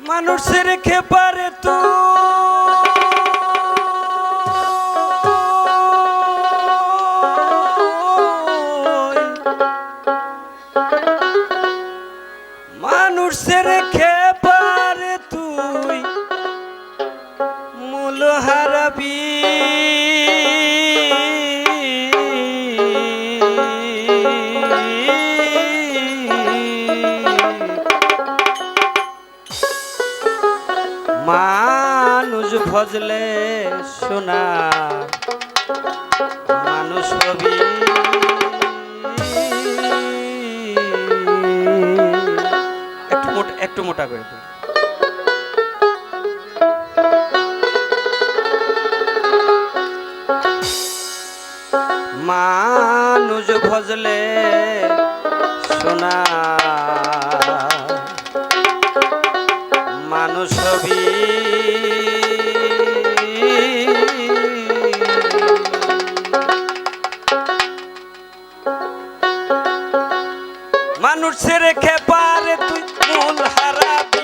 মানুষের খেপারে তুই। ভজলে শোনা মানুষ হবি একটু মোটা একটু মোটা করে মানুষ ভজলে শোনা মানুষ হবি মানুষের খেপার তুই মন হারাবি।